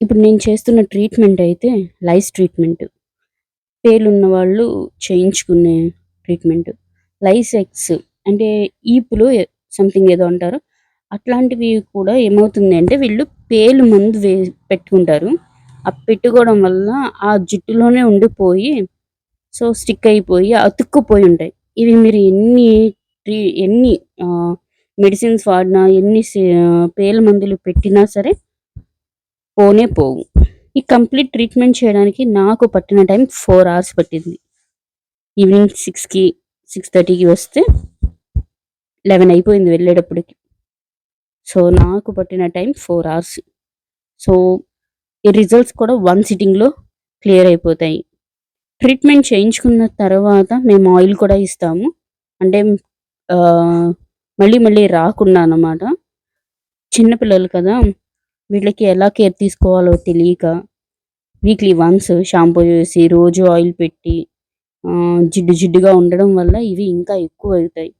ఇప్పుడు నేను చేస్తున్న ట్రీట్మెంట్ అయితే లైస్ ట్రీట్మెంట్. పేలున్న వాళ్ళు చేయించుకునే ట్రీట్మెంట్. లైస్ అంటే ఈపులు సంథింగ్ ఏదో అంటారు. అట్లాంటివి కూడా ఏమవుతుంది అంటే వీళ్ళు పేలు మందు వే పెట్టుకుంటారు. ఆ పెట్టుకోవడం వల్ల ఆ జుట్టులోనే ఉండిపోయి సో స్టిక్ అయిపోయి అతుక్కుపోయి ఉంటాయి. ఇవి మీరు ఎన్ని ట్రీ ఎన్ని మెడిసిన్స్ వాడినా ఎన్ని పేలు మందులు పెట్టినా సరే పోనే పోవు. ఈ కంప్లీట్ ట్రీట్మెంట్ చేయడానికి నాకు పట్టిన టైం ఫోర్ అవర్స్ పట్టింది. ఈవినింగ్ సిక్స్కి సిక్స్ థర్టీకి వస్తే లెవెన్ అయిపోయింది వెళ్ళేటప్పటికి. సో నాకు పట్టిన టైం ఫోర్ అవర్స్. సో ఈ రిజల్ట్స్ కూడా వన్ సిట్టింగ్లో క్లియర్ అయిపోతాయి. ట్రీట్మెంట్ చేయించుకున్న తర్వాత మేము ఆయిల్ కూడా ఇస్తాము. అంటే మళ్ళీ మళ్ళీ రాకుండా అన్నమాట. చిన్నపిల్లలు కదా వీళ్ళకి ఎలా కేర్ తీసుకోవాలో తెలియక వీక్లీ వన్స్ షాంపూ చేసి రోజు ఆయిల్ పెట్టి జిడ్డు జిడ్డుగా ఉండడం వల్ల ఇవి ఇంకా ఎక్కువ అవుతాయి.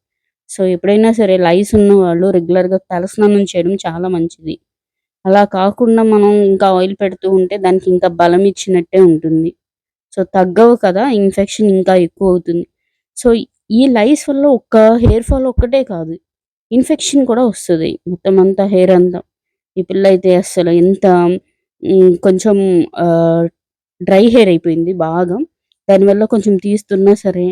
సో ఎప్పుడైనా సరే లైస్ ఉన్న వాళ్ళు రెగ్యులర్గా తలస్నానం చేయడం చాలా మంచిది. అలా కాకుండా మనం ఇంకా ఆయిల్ పెడుతూ ఉంటే దానికి ఇంకా బలం ఇచ్చినట్టే ఉంటుంది. సో తగ్గవు కదా ఇన్ఫెక్షన్ ఇంకా ఎక్కువ అవుతుంది. సో ఈ లైస్ వల్ల ఒక్క హెయిర్ ఫాల్ ఒక్కటే కాదు ఇన్ఫెక్షన్ కూడా వస్తుంది. మొత్తం అంతా హెయిర్ అంతా. ఈ పిల్ల అయితే అసలు ఎంత కొంచెం డ్రై హెయిర్ అయిపోయింది బాగా. దానివల్ల కొంచెం తీస్తున్నా సరే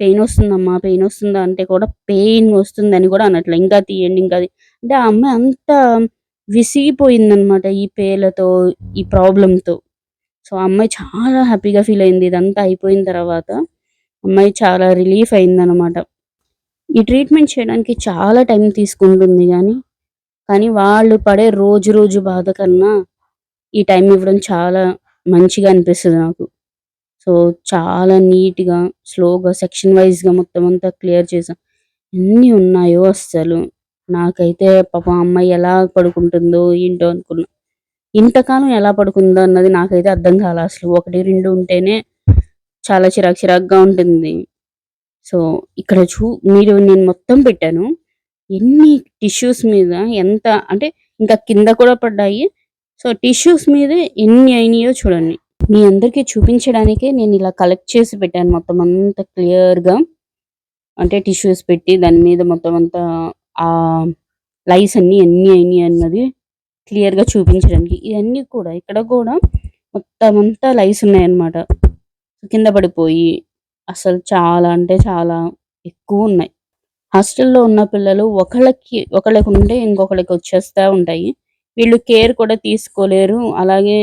పెయిన్ వస్తుందమ్మా పెయిన్ వస్తుందా అంటే కూడా పెయిన్ వస్తుందని కూడా అనట్లే. ఇంకా తీయండి ఇంకా అంటే ఆ అమ్మాయి అంత విసిగిపోయిందనమాట ఈ పేలతో ఈ ప్రాబ్లంతో. సో ఆ అమ్మాయి చాలా హ్యాపీగా ఫీల్ అయింది. ఇదంతా అయిపోయిన తర్వాత అమ్మాయి చాలా రిలీఫ్ అయిందనమాట. ఈ ట్రీట్మెంట్ చేయడానికి చాలా టైం తీసుకుంటుంది కానీ కానీ వాళ్ళు పడే రోజు రోజు బాధ కన్నా ఈ టైం ఇవ్వడం చాలా మంచిగా అనిపిస్తుంది నాకు. సో చాలా నీట్గా స్లోగా సెక్షన్ వైజ్గా మొత్తం అంతా క్లియర్ చేసాం ఎన్ని ఉన్నాయో అస్సలు. నాకైతే పాపం అమ్మాయి ఎలా పడుకుంటుందో ఏంటో అనుకున్నా. ఇంతకాలం ఎలా పడుకుందో అన్నది నాకైతే అర్థం కాలే అసలు. ఒకటి రెండు ఉంటేనే చాలా చిరాకు చిరాకుగా ఉంటుంది. సో ఇక్కడ చూ మీరు నేను మొత్తం పెట్టాను. ఎన్ని టిష్యూస్ మీద ఎంత అంటే ఇంకా కింద కూడా పడ్డాయి. సో టిష్యూస్ మీద ఎన్ని అయినాయో చూడండి. మీ అందరికీ చూపించడానికే నేను ఇలా కలెక్ట్ చేసి పెట్టాను మొత్తం అంతా క్లియర్గా అంటే టిష్యూస్ పెట్టి దాని మీద మొత్తం అంతా ఆ లైస్ అన్ని ఎన్ని అయినాయి అన్నది క్లియర్గా చూపించడానికి. ఇవన్నీ కూడా ఇక్కడ కూడా మొత్తం అంతా లైస్ ఉన్నాయన్నమాట. కింద పడిపోయి అసలు చాలా అంటే చాలా ఎక్కువ ఉన్నాయి. హాస్టల్లో ఉన్న పిల్లలు ఒకళ్ళకి ఒకళ్ళకి ఉంటే ఇంకొకళ్ళకి వచ్చేస్తూ ఉంటాయి. వీళ్ళు కేర్ కూడా తీసుకోలేరు. అలాగే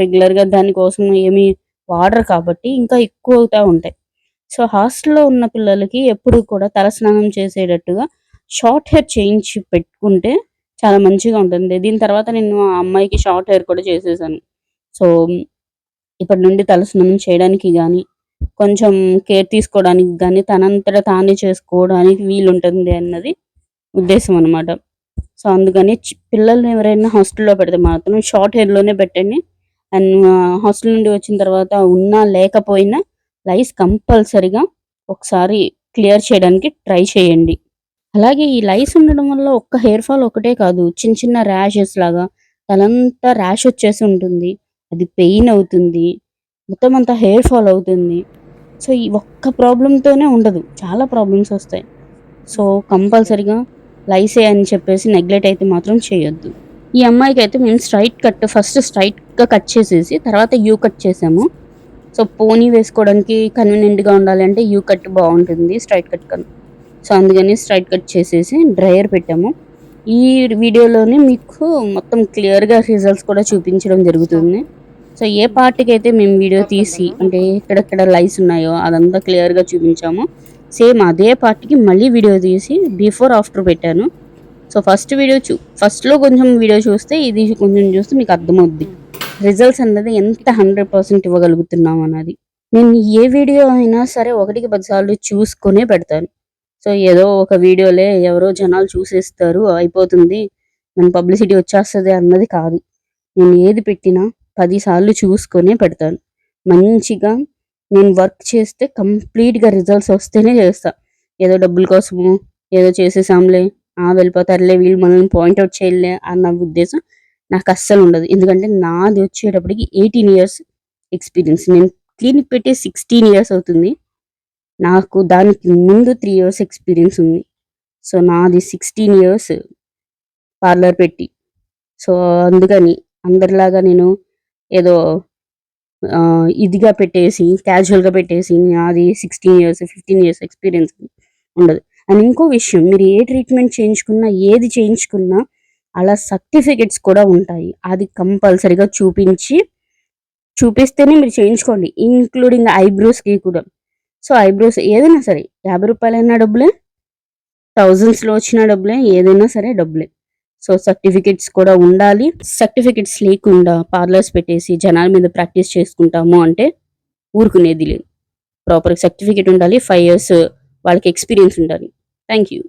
రెగ్యులర్గా దానికోసం ఏమి వాడరు కాబట్టి ఇంకా ఎక్కువ అవుతూ ఉంటాయి. సో హాస్టల్లో ఉన్న పిల్లలకి ఎప్పుడు కూడా తలస్నానం చేసేటట్టుగా షార్ట్ హెయిర్ చేయించి పెట్టుకుంటే చాలా మంచిగా ఉంటుంది. దీని తర్వాత నేను ఆ అమ్మాయికి షార్ట్ హెయిర్ కూడా చేసేసాను. సో ఇప్పటి నుండి తలస్నానం చేయడానికి కానీ కొంచెం కేర్ తీసుకోవడానికి కానీ తనంతట తానే చేసుకోవడానికి వీలుంటుంది అన్నది ఉద్దేశం అనమాట సో అందుకని పిల్లల్ని ఎవరైనా హాస్టల్లో పెడితే మాత్రం షార్ట్ హెయిర్లోనే పెట్టండి. అండ్ హాస్టల్ నుండి వచ్చిన తర్వాత ఉన్నా లేకపోయినా లైస్ కంపల్సరిగా ఒకసారి క్లియర్ చేయడానికి ట్రై చేయండి. అలాగే ఈ లైస్ ఉండడం వల్ల ఒక్క హెయిర్ ఫాల్ ఒకటే కాదు చిన్న చిన్న ర్యాషెస్ లాగా తలంతా ర్యాష్ వచ్చేసి ఉంటుంది. అది పెయిన్ అవుతుంది. మొత్తం అంతా హెయిర్ ఫాల్ అవుతుంది. సో ఈ ఒక్క ప్రాబ్లంతోనే ఉండదు. చాలా ప్రాబ్లమ్స్ వస్తాయి. సో కంపల్సరిగా లైసే అని చెప్పేసి నెగ్లెక్ట్ అయితే మాత్రం చేయొద్దు. ఈ అమ్మాయికి అయితే మేము స్ట్రైట్ కట్ ఫస్ట్ స్ట్రైట్గా కట్ చేసేసి తర్వాత యూ కట్ చేసాము. సో పోనీ వేసుకోవడానికి కన్వీనియంట్గా ఉండాలి అంటే యూ కట్ బాగుంటుంది స్ట్రైట్ కట్ కను. సో అందుకని స్ట్రైట్ కట్ చేసేసి డ్రయర్ పెట్టాము. ఈ వీడియోలోనే మీకు మొత్తం క్లియర్గా రిజల్ట్స్ కూడా చూపించడం జరుగుతుంది. సో ఏ పార్ట్కి అయితే మేము వీడియో తీసి అంటే ఎక్కడెక్కడ లైస్ ఉన్నాయో అదంతా క్లియర్గా చూపించాము. సేమ్ అదే పార్ట్కి మళ్ళీ వీడియో తీసి బిఫోర్ ఆఫ్టర్ పెట్టాను. సో ఫస్ట్ వీడియో చూ ఫస్ట్లో కొంచెం వీడియో చూస్తే ఇది కొంచెం చూస్తే మీకు అర్థమవుద్ది. రిజల్ట్స్ అన్నది ఎంత హండ్రెడ్ పర్సెంట్ ఇవ్వగలుగుతున్నాం అన్నది. నేను ఏ వీడియో అయినా సరే ఒకటికి పదిసార్లు చూసుకునే పెడతాను. సో ఏదో ఒక వీడియోలే ఎవరో జనాలు చూసేస్తారు అయిపోతుంది. మన పబ్లిసిటీ వచ్చేస్తుంది అన్నది కాదు. నేను ఏది పెట్టినా పదిసార్లు చూసుకొనే పెడతాను. మంచిగా నేను వర్క్ చేస్తే కంప్లీట్గా రిజల్ట్స్ వస్తేనే చేస్తా. ఏదో డబ్బుల కోసము ఏదో చేసేసాంలే ఆ వెళ్ళిపోతారులే వీళ్ళు మనల్ని పాయింట్అవుట్ చేయలే అన్న ఉద్దేశం నాకు అస్సలు ఉండదు. ఎందుకంటే నాది వచ్చేటప్పటికి ఎయిటీన్ ఇయర్స్ ఎక్స్పీరియన్స్. నేను క్లినిక్ పెట్టి సిక్స్టీన్ ఇయర్స్ అవుతుంది. నాకు దానికి ముందు త్రీ ఇయర్స్ ఎక్స్పీరియన్స్ ఉంది. సో నాది సిక్స్టీన్ ఇయర్స్ పార్లర్ పెట్టి. సో అందుకని అందరిలాగా నేను ఏదో ఇదిగా పెట్టేసి క్యాజువల్గా పెట్టేసి అది sixteen years fifteen years experience ఉండదు. అండ్ ఇంకో విషయం మీరు ఏ ట్రీట్మెంట్ చేయించుకున్నా ఏది చేయించుకున్నా అలా సర్టిఫికెట్స్ కూడా ఉంటాయి. అది కంపల్సరీగా చూపించి చూపిస్తేనే మీరు చేయించుకోండి ఇంక్లూడింగ్ ఐబ్రోస్కి కూడా. సో ఐబ్రోస్ ఏదైనా సరే యాభై రూపాయలైనా డబ్బులే థౌజండ్స్లో వచ్చిన డబ్బులే ఏదైనా సరే డబ్బులే. సో సర్టిఫికెట్స్ కూడా ఉండాలి. సర్టిఫికెట్స్ లేకుండా పార్లర్స్ పెట్టేసి జనాల మీద ప్రాక్టీస్ చేసుకుంటాము అంటే ఊరుకునేది లేదు. ప్రాపర్ సర్టిఫికెట్ ఉండాలి. ఫైవ్ ఇయర్స్ వాళ్ళకి ఎక్స్పీరియన్స్ ఉండాలి. Thank you